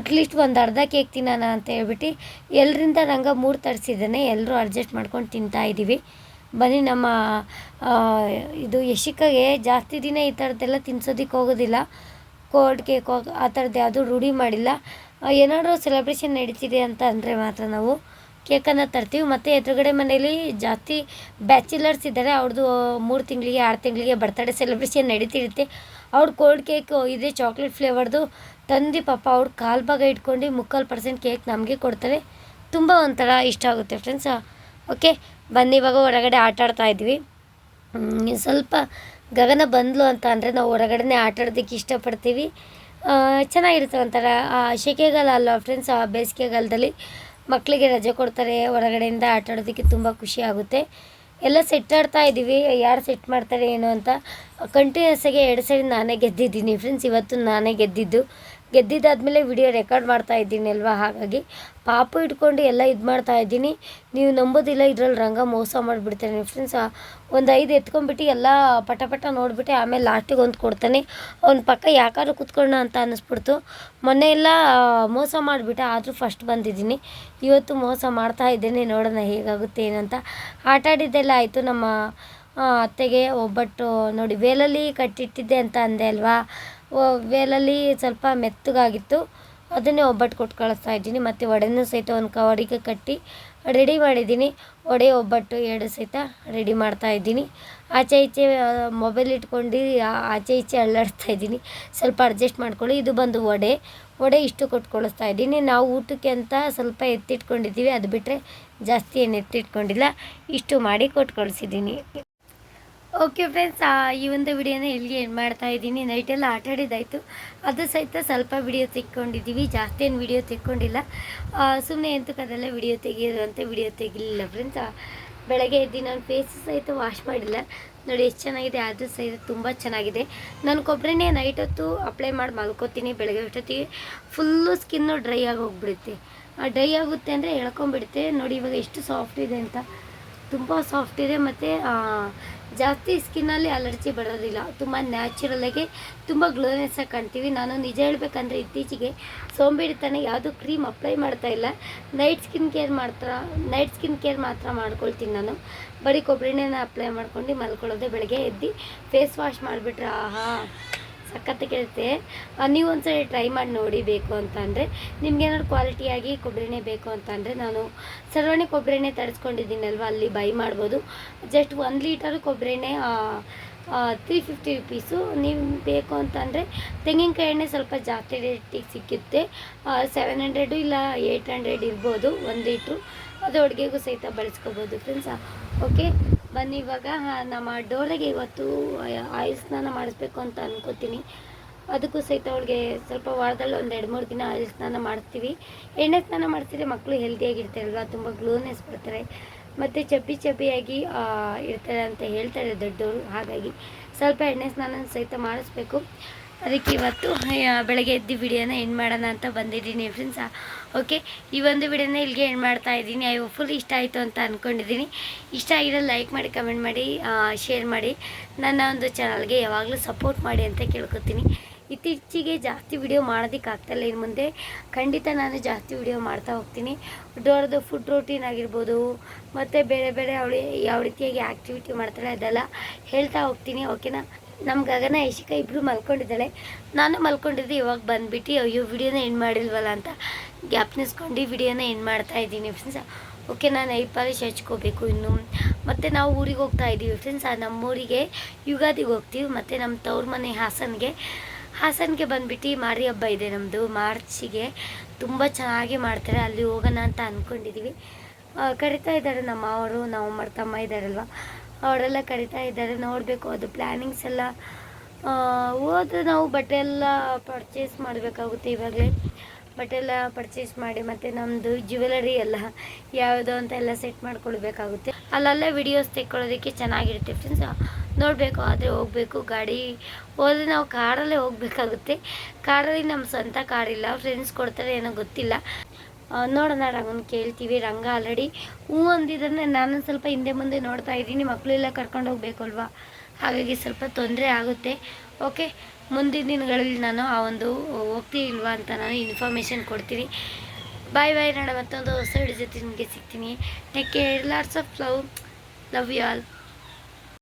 ಅಟ್ಲೀಸ್ಟ್ ಒಂದು ಅರ್ಧ ಕೇಕ್ ತಿನ್ನೋಣ ಅಂತ ಹೇಳ್ಬಿಟ್ಟು ಎಲ್ಲರಿಂದ ನಂಗೆ ಮೂರು ತರಿಸಿದ್ದಾನೆ. ಎಲ್ಲರೂ ಅಡ್ಜಸ್ಟ್ ಮಾಡ್ಕೊಂಡು ತಿಂತಾ ಇದ್ದೀವಿ ಬನ್ನಿ ನಮ್ಮ ಇದು ಯಶಿಕಾಗೆ ಜಾಸ್ತಿ ದಿನ ಈ ಥರದ್ದೆಲ್ಲ ತಿನ್ಸೋದಕ್ಕೆ ಹೋಗೋದಿಲ್ಲ. ಕೋಲ್ಡ್ ಕೇಕ್ ಆ ಥರದ್ದು ಯಾವುದೂ ರೂಢಿ ಮಾಡಿಲ್ಲ. ಏನಾದರೂ ಸೆಲೆಬ್ರೇಷನ್ ನಡೀತಿದೆ ಅಂತ ಅಂದರೆ ಮಾತ್ರ ನಾವು ಕೇಕನ್ನು ತರ್ತೀವಿ. ಮತ್ತು ಎದುರುಗಡೆ ಮನೆಯಲ್ಲಿ ಜಾಸ್ತಿ ಬ್ಯಾಚುಲರ್ಸ್ ಇದ್ದಾರೆ. ಅವ್ರದ್ದು ಮೂರು ತಿಂಗಳಿಗೆ, ಆರು ತಿಂಗಳಿಗೆ ಬರ್ತಡೇ ಸೆಲೆಬ್ರೇಷನ್ ನಡೀತಿರುತ್ತೆ. ಅವ್ರ ಕೋಲ್ಡ್ ಕೇಕ್ ಇದೆ ಚಾಕ್ಲೇಟ್ ಫ್ಲೇವರ್ದು ತಂದು ಪಾಪ ಅವ್ರ ಕಾಲು ಭಾಗ ಇಟ್ಕೊಂಡು ಮುಕ್ಕಾಲು ಪರ್ಸೆಂಟ್ ಕೇಕ್ ನಮಗೆ ಕೊಡ್ತಾರೆ. ತುಂಬ ಒಂಥರ ಇಷ್ಟ ಆಗುತ್ತೆ ಫ್ರೆಂಡ್ಸ್ ಓಕೆ ಬನ್ನಿ, ಇವಾಗ ಹೊರಗಡೆ ಆಟ ಆಡ್ತಾ ಇದ್ವಿ. ಸ್ವಲ್ಪ ಗಗನ ಬಂದ್ಲು ಅಂತ ಅಂದರೆ ನಾವು ಹೊರಗಡೆನೇ ಆಟ ಆಡೋದಕ್ಕೆ ಇಷ್ಟಪಡ್ತೀವಿ. ಚೆನ್ನಾಗಿರುತ್ತೆ ಒಂಥರ, ಆ ಸೆಕೆಗಾಲ ಅಲ್ವಾ ಫ್ರೆಂಡ್ಸ್ ಆ, ಬೇಸಿಗೆಗಾಲದಲ್ಲಿ ಮಕ್ಕಳಿಗೆ ರಜೆ ಕೊಡ್ತಾರೆ, ಹೊರಗಡೆಯಿಂದ ಆಟ ಆಡೋದಕ್ಕೆ ತುಂಬ ಖುಷಿ ಆಗುತ್ತೆ. ಎಲ್ಲ ಸೆಟ್ ಆಡ್ತಾ ಇದ್ದೀವಿ, ಯಾರು ಸೆಟ್ ಮಾಡ್ತಾರೆ ಏನು ಅಂತ. ಕಂಟಿನ್ಯೂಸ್ ಆಗಿ ಎರಡು ಸೈಡ್ ನಾನೇ ಗೆದ್ದಿದ್ದೀನಿ ಫ್ರೆಂಡ್ಸ್ ಇವತ್ತು ನಾನೇ ಗೆದ್ದಿದ್ದು. ಗೆದ್ದಿದ್ದಾದಮೇಲೆ ವಿಡಿಯೋ ರೆಕಾರ್ಡ್ ಮಾಡ್ತಾ ಇದ್ದೀನಿ ಅಲ್ವಾ? ಹಾಗಾಗಿ ಪಾಪು ಇಟ್ಕೊಂಡು ಎಲ್ಲ ಇದು ಮಾಡ್ತಾ ಇದ್ದೀನಿ. ನೀವು ನಂಬೋದಿಲ್ಲ, ಇದರಲ್ಲಿ ರಂಗ ಮೋಸ ಮಾಡಿಬಿಡ್ತಾನೆ ಫ್ರೆಂಡ್ಸ್ ಒಂದು ಐದು ಎತ್ಕೊಂಡ್ಬಿಟ್ಟು ಎಲ್ಲ ಪಟ ಪಟ ನೋಡಿಬಿಟ್ಟು ಆಮೇಲೆ ಲಾಸ್ಟಿಗೆ ಒಂದು ಕೊಡ್ತಾನೆ. ಅವ್ನ ಪಕ್ಕ ಯಾಕಾದ್ರು ಕೂತ್ಕೊಳ್ಳೋಣ ಅಂತ ಅನ್ನಿಸ್ಬಿಡ್ತು ಮೊನ್ನೆ ಎಲ್ಲ ಮೋಸ ಮಾಡಿಬಿಟ್ಟೆ ಆದರೂ ಫಸ್ಟ್ ಬಂದಿದ್ದೀನಿ. ಇವತ್ತು ಮೋಸ ಮಾಡ್ತಾ ಇದ್ದೇನೆ, ನೋಡೋಣ ಹೇಗಾಗುತ್ತೆ, ಏನಂತ. ಆಟ ಆಡಿದ್ದೆಲ್ಲ ಆಯಿತು ನಮ್ಮ ಅತ್ತೆಗೆ ಒಬ್ಬಟ್ಟು ನೋಡಿ, ವೇಲಲ್ಲಿ ಕಟ್ಟಿಟ್ಟಿದ್ದೆ ಅಂತ ಅಂದೆ ಅಲ್ವಾ? ವೇಲಲ್ಲಿ ಸ್ವಲ್ಪ ಮೆತ್ತಗಾಗಿತ್ತು. ಅದನ್ನೇ ಒಬ್ಬಟ್ಟು ಕೊಟ್ಟು ಕಳಿಸ್ತಾ ಇದ್ದೀನಿ. ಮತ್ತು ವಡೆನೂ ಸಹಿತ ಒಂದು ಕವಡಿಗೆ ಕಟ್ಟಿ ರೆಡಿ ಮಾಡಿದ್ದೀನಿ. ವಡೆ, ಒಬ್ಬಟ್ಟು ಎರಡು ಸಹಿತ ರೆಡಿ ಮಾಡ್ತಾ ಇದ್ದೀನಿ. ಆಚೆ ಈಚೆ ಮೊಬೈಲ್ ಇಟ್ಕೊಂಡು ಆಚೆ ಈಚೆ ಅಳ್ಳಾಡ್ತಾ ಇದ್ದೀನಿ. ಸ್ವಲ್ಪ ಅಡ್ಜಸ್ಟ್ ಮಾಡ್ಕೊಳ್ಳಿ. ಇದು ಬಂದು ವಡೆ. ವಡೆ ಇಷ್ಟು ಕೊಟ್ಟು ಕಳಿಸ್ತಾ ಇದ್ದೀನಿ. ನಾವು ಊಟಕ್ಕೆ ಅಂತ ಸ್ವಲ್ಪ ಎತ್ತಿಟ್ಕೊಂಡಿದ್ದೀವಿ. ಅದು ಬಿಟ್ಟರೆ ಜಾಸ್ತಿ ಏನು ಎತ್ತಿಟ್ಕೊಂಡಿಲ್ಲ. ಇಷ್ಟು ಮಾಡಿ ಕೊಟ್ಟು ಕಳಿಸಿದ್ದೀನಿ. ಓಕೆ ಫ್ರೆಂಡ್ಸ್ ಈ ಒಂದು ವಿಡಿಯೋನ ಇಲ್ಲಿಗೆ ಏನು ಮಾಡ್ತಾ ಇದ್ದೀನಿ. ನೈಟೆಲ್ಲ ಆಟ ಆಡಿದ್ದಾಯಿತು. ಅದು ಸಹಿತ ಸ್ವಲ್ಪ ವಿಡಿಯೋ ತೆಕ್ಕೊಂಡಿದ್ದೀವಿ. ಜಾಸ್ತಿ ಏನು ವಿಡಿಯೋ ತೆಕ್ಕೊಂಡಿಲ್ಲ. ಸುಮ್ಮನೆ ಎಂತಕ್ಕೆ ಅದೆಲ್ಲ ವಿಡಿಯೋ ತೆಗಿಯೋದು ಅಂತ ವಿಡಿಯೋ ತೆಗಿಲಿಲ್ಲ ಫ್ರೆಂಡ್ಸ್ ಬೆಳಗ್ಗೆ ಎದ್ದು ನಾನು ಫೇಸ್ ಸಹಿತ ವಾಶ್ ಮಾಡಿಲ್ಲ. ನೋಡಿ, ಎಷ್ಟು ಚೆನ್ನಾಗಿದೆ. ಅದು ಸಹಿತ ತುಂಬ ಚೆನ್ನಾಗಿದೆ. ನಾನು ಕೊಬ್ಬರಿನೇ ನೈಟ್ ಹೊತ್ತು ಅಪ್ಲೈ ಮಾಡಿ ಮಲ್ಕೋತೀನಿ. ಬೆಳಗ್ಗೆ ಅಷ್ಟೊತ್ತಿಗೆ ಫುಲ್ಲು ಸ್ಕಿನ್ನು ಡ್ರೈ ಆಗಿ ಹೋಗ್ಬಿಡುತ್ತೆ. ಡ್ರೈ ಆಗುತ್ತೆ ಅಂದರೆ ಎಳ್ಕೊಂಬಿಡುತ್ತೆ ನೋಡಿ, ಇವಾಗ ಎಷ್ಟು ಸಾಫ್ಟ್ ಇದೆ ಅಂತ. ತುಂಬ ಸಾಫ್ಟ್ ಇದೆ ಮತ್ತು ಜಾಸ್ತಿ ಸ್ಕಿನ್ನಲ್ಲಿ ಅಲರ್ಜಿ ಬರೋದಿಲ್ಲ. ತುಂಬ ನ್ಯಾಚುರಲಾಗಿ ತುಂಬ ಗ್ಲೋನೆಸ್ಸಾಗಿ ಕಾಣ್ತೀವಿ. ನಾನು ನಿಜ ಹೇಳ್ಬೇಕಂದ್ರೆ ಇತ್ತೀಚೆಗೆ ಸೋಂಬೇರಿತನ ಯಾವುದೂ ಕ್ರೀಮ್ ಅಪ್ಲೈ ಮಾಡ್ತಾ ಇಲ್ಲ. ನೈಟ್ ಸ್ಕಿನ್ ಕೇರ್ ಮಾತ್ರ ನೈಟ್ ಸ್ಕಿನ್ ಕೇರ್ ಮಾತ್ರ ಮಾಡ್ಕೊಳ್ತೀನಿ ನಾನು. ಬರೀ ಕೊಬ್ಬರಿಣ್ಣೆನ ಅಪ್ಲೈ ಮಾಡ್ಕೊಂಡು ಮಲ್ಕೊಳ್ಳೋದು ಬೆಳಗ್ಗೆ ಎದ್ದು ಫೇಸ್ ವಾಶ್ ಮಾಡಿಬಿಟ್ರೆ, ಆಹಾ. ಸಖತ್ತಾಗಿರುತ್ತೆ ನೀವು ಒಂದ್ಸರಿ ಟ್ರೈ ಮಾಡಿ ನೋಡಿ ಬೇಕು ಅಂತ ಅಂದರೆ ನಿಮ್ಗೇನಾದ್ರು ಕ್ವಾಲಿಟಿಯಾಗಿ ಕೊಬ್ಬರಿಣ್ಣೆ ಬೇಕು ಅಂತ ಅಂದರೆ ನಾನು ಸರ್ವಣೆ ಕೊಬ್ಬರಿನೇ ತರಿಸ್ಕೊಂಡಿದ್ದೀನಲ್ವ, ಅಲ್ಲಿ ಬೈ ಮಾಡ್ಬೋದು. ಜಸ್ಟ್ ಒಂದು ಲೀಟರ್ ಕೊಬ್ಬರಿನೇ ತ್ರೀ ಫಿಫ್ಟಿ ರುಪೀಸು ನೀವು ಬೇಕು ಅಂತಂದರೆ, ತೆಂಗಿನಕಾಯಿ ಎಣ್ಣೆ ಸ್ವಲ್ಪ ಜಾಸ್ತಿ ರೇಟಿಗೆ ಸಿಕ್ಕುತ್ತೆ. ಸೆವೆನ್ ಹಂಡ್ರೆಡು ಇಲ್ಲ ಏಯ್ಟ್ ಹಂಡ್ರೆಡ್ ಇರ್ಬೋದು ಒಂದು ಲೀಟ್ರು ಅದು ಅಡುಗೆಗೂ ಸಹಿತ ಬಳಸ್ಕೋಬೋದು ಫ್ರೆಂಡ್ಸ್ ಓಕೆ ಬನ್ನಿ, ಇವಾಗ ನಮ್ಮ ಡೋರಿಗೆ ಇವತ್ತು ಆಯಿಲ್ ಸ್ನಾನ ಮಾಡಿಸ್ಬೇಕು ಅಂತ ಅನ್ಕೋತೀನಿ. ಅದಕ್ಕೂ ಸಹಿತ ಅವಳಿಗೆ ಸ್ವಲ್ಪ ವಾರದಲ್ಲಿ ಒಂದು ಎರಡು ಮೂರು ದಿನ ಆಯಿಲ್ ಸ್ನಾನ ಮಾಡ್ತೀವಿ. ಎಣ್ಣೆ ಸ್ನಾನ ಮಾಡ್ತಿದ್ರೆ ಮಕ್ಕಳು ಹೆಲ್ದಿಯಾಗಿರ್ತಾರಲ್ವ, ತುಂಬ ಗ್ಲೋನೆಸ್ ಬರ್ತಾರೆ. ಮತ್ತು ಚಪ್ಪಿ ಚಪ್ಪಿಯಾಗಿ ಇರ್ತಾರೆ ಅಂತ ಹೇಳ್ತಾರೆ ದೊಡ್ಡವರು, ಹಾಗಾಗಿ ಸ್ವಲ್ಪ ಎಣ್ಣೆ ಸ್ನಾನ ಸಹಿತ ಮಾಡಿಸ್ಬೇಕು. ಅದಕ್ಕೆ ಇವತ್ತು ಬೆಳಗ್ಗೆ ಎದ್ದು ವಿಡಿಯೋನ ಎಂಡ್ ಮಾಡೋಣ ಅಂತ ಬಂದಿದ್ದೀನಿ ಫ್ರೆಂಡ್ಸ್ ಓಕೆ ಈ ಒಂದು ವಿಡಿಯೋನ ಇಲ್ಲಿಗೆ ಎಂಡ್ ಮಾಡ್ತಾ ಇದ್ದೀನಿ. ಐ ಫುಲ್ ಇಷ್ಟ ಆಯಿತು ಅಂತ ಅಂದ್ಕೊಂಡಿದ್ದೀನಿ ಇಷ್ಟ ಆಗಿರೋ ಲೈಕ್ ಮಾಡಿ ಕಮೆಂಟ್ ಮಾಡಿ ಶೇರ್ ಮಾಡಿ. ನನ್ನ ಒಂದು ಚಾನಲ್ಗೆ ಯಾವಾಗಲೂ ಸಪೋರ್ಟ್ ಮಾಡಿ ಅಂತ ಕೇಳ್ಕೊತೀನಿ. ಇತ್ತೀಚೆಗೆ ಜಾಸ್ತಿ ವಿಡಿಯೋ ಮಾಡೋದಕ್ಕೆ ಆಗ್ತಾಯಿಲ್ಲ ಇನ್ನು ಮುಂದೆ ಖಂಡಿತ ನಾನು ಜಾಸ್ತಿ ವಿಡಿಯೋ ಮಾಡ್ತಾ ಹೋಗ್ತೀನಿ. ಡೋರ್ದು ಫುಡ್ ರೂಟೀನ್ ಆಗಿರ್ಬೋದು, ಮತ್ತು ಬೇರೆ ಬೇರೆ ಅವಳು ಯಾವ ರೀತಿಯಾಗಿ ಆ್ಯಕ್ಟಿವಿಟಿ ಮಾಡ್ತಾರೆ ಅದೆಲ್ಲ ಹೇಳ್ತಾ ಹೋಗ್ತೀನಿ ಓಕೆನಾ ನಮ್ಮ ಗಗನ ಐಶಿಕ ಇಬ್ಬರು ಮಲ್ಕೊಂಡಿದ್ದಾಳೆ. ನಾನು ಮಲ್ಕೊಂಡಿದ್ದೆ ಇವಾಗ ಬಂದುಬಿಟ್ಟು, ಅಯ್ಯೋ, ವಿಡಿಯೋನ ಏನು ಮಾಡಿಲ್ವಲ್ಲ ಅಂತ ಗ್ಯಾಪ್ನಿಸ್ಕೊಂಡು ವಿಡಿಯೋನ ಏನು ಮಾಡ್ತಾ ಇದ್ದೀನಿ ಫ್ರೆಂಡ್ಸ್ ಓಕೆ ನಾನು ಐ ಪಾಲಿಶ್ ಹಚ್ಕೋಬೇಕು ಇನ್ನು. ಮತ್ತು ನಾವು ಊರಿಗೆ ಹೋಗ್ತಾ ಇದ್ದೀವಿ ಫ್ರೆಂಡ್ಸ್ ನಮ್ಮೂರಿಗೆ ಯುಗಾದಿಗೆ ಹೋಗ್ತೀವಿ. ಮತ್ತು ನಮ್ಮ ತವ್ರ ಮನೆ ಹಾಸನ್ಗೆ. ಹಾಸನ್ಗೆ ಬಂದುಬಿಟ್ಟು ಮಾರಿ ಹಬ್ಬ ಇದೆ ನಮ್ಮದು ಮಾರ್ಚಿಗೆ ತುಂಬ ಚೆನ್ನಾಗಿ ಮಾಡ್ತಾರೆ. ಅಲ್ಲಿ ಹೋಗೋಣ ಅಂತ ಅಂದ್ಕೊಂಡಿದ್ದೀವಿ ಕರಿತಾ ಇದ್ದಾರೆ ನಮ್ಮ ಅವರು, ನಮ್ಮ ತಮ್ಮ ಇದ್ದಾರಲ್ವ. ಅವರೆಲ್ಲ ಕರಿತಾ ಇದ್ದಾರೆ, ನೋಡಬೇಕು ಅದು ಪ್ಲ್ಯಾನಿಂಗ್ಸ್ ಎಲ್ಲ. ಹೋದ್ರೆ ನಾವು ಬಟ್ಟೆ ಎಲ್ಲ ಪರ್ಚೇಸ್ ಮಾಡಬೇಕಾಗುತ್ತೆ ಇವಾಗಲೇ. ಬಟ್ಟೆ ಎಲ್ಲ ಪರ್ಚೇಸ್ ಮಾಡಿ ಮತ್ತು ನಮ್ಮದು ಜ್ಯುವೆಲರಿ ಎಲ್ಲ ಯಾವುದು ಅಂತ ಎಲ್ಲ ಸೆಟ್ ಮಾಡ್ಕೊಳ್ಬೇಕಾಗುತ್ತೆ. ಅಲ್ಲೆಲ್ಲ ವಿಡಿಯೋಸ್ ತೆಕ್ಕೊಳ್ಳೋದಕ್ಕೆ ಚೆನ್ನಾಗಿರುತ್ತೆ ಫ್ರೆಂಡ್ಸ್ ನೋಡಬೇಕು, ಆದರೆ ಹೋಗಬೇಕು ಗಾಡಿ. ಹೋದರೆ ನಾವು ಕಾರಲ್ಲೇ ಹೋಗಬೇಕಾಗುತ್ತೆ. ಕಾರಲ್ಲಿ ನಮ್ಮ ಸ್ವಂತ ಕಾರಿಲ್ಲ ಫ್ರೆಂಡ್ಸ್ ಕೊಡ್ತಾರೆ ಏನೋ ಗೊತ್ತಿಲ್ಲ. ನೋಡೋಣ ರಂಗನ ಕೇಳ್ತೀವಿ. ರಂಗ ಆಲ್ರೆಡಿ ಹ್ಞೂ ಅಂದಿದ್ರೆ ನಾನು ಸ್ವಲ್ಪ ಹಿಂದೆ ಮುಂದೆ ನೋಡ್ತಾ ಇದ್ದೀನಿ. ಮಕ್ಕಳೆಲ್ಲ ಕರ್ಕೊಂಡು ಹೋಗ್ಬೇಕಲ್ವಾ? ಹಾಗಾಗಿ ಸ್ವಲ್ಪ ತೊಂದರೆ ಆಗುತ್ತೆ. ಓಕೆ ಮುಂದಿನ ದಿನಗಳಲ್ಲಿ ನಾನು ಆ ಒಂದು ಹೋಗ್ತೀವಿಲ್ವಾ ಅಂತ ನಾನು ಇನ್ಫಾರ್ಮೇಷನ್ ಕೊಡ್ತೀನಿ. ಬಾಯ್ ಬಾಯ್ ನಾಳೆ ಮತ್ತೊಂದು ಹೊಸ ಜೊತೆ ನಿಮಗೆ ಸಿಗ್ತೀನಿ. Take care lots of love love you all